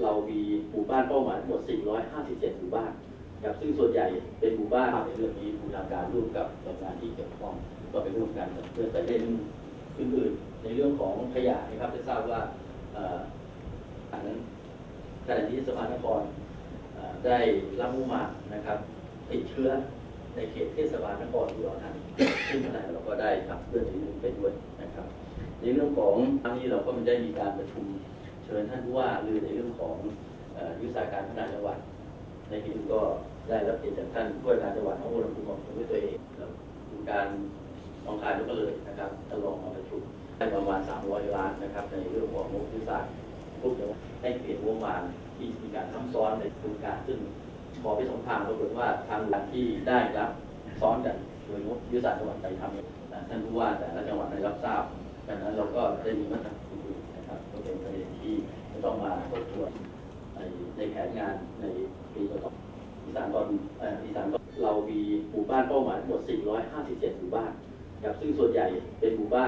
เรามีหมู่บ้านเป้าหมายทั้งหมด 457 หมู่บ้านครับซึ่งส่วนใหญ่เป็นหมู่บ้านในเรื่องนี้บูรณาการร่วมกับหน่วยงานที่เกี่ยวข้องก็ไปร่วมกันเพื่อประเด็นอื่นๆในเรื่องของขยะนะครับจะทราบว่าอันนั้นขณะที่สภานครเอ่อได้รับมุมานะครับติดเชื้อในเขตเทศบาลนครอุดรธานีซึ่งขณะเราก็ได้ขับเคลื่อนในเรื่องไปด้วยนะครับ ในเรื่องของครั้งนี้เราก็มันได้มีการประชุม ชิญท่านผู้ว่าหรือในเรื่องของอยุทธศาสตร์การพัฒนาจังหวัดในที่นี้ก็ได้รับเกียรติจากท่านผู้ว่าการจังหวัดของอุดรธานีบอกด้วยตัวเองแล้วการลองคายก็เลยนะครับจะลองมาประชุมได้ประมาณ 300 ล้านนะครับ ในเรื่องของงบยุทธศาสตร์พวกจังหวัดให้เปลี่ยนงบประมาณที่มีการซ้ำซ้อนในโครงการซึ่งพอไปสองทางปรากฏว่าทางหลักที่ได้รับซ้อนกันโดยงบยุทธศาสตร์จังหวัดไปทำท่านผู้ว่าแต่ละจังหวัดได้รับทราบดังนั้นเราก็ได้มีมาตรการ แผนงานในปีต่อๆอีสานตอนอีสานตอนเรามีหมู่บ้านเป้าหมายทั้งหมด 457 หมู่บ้านครับซึ่งส่วนใหญ่เป็นหมู่บ้าน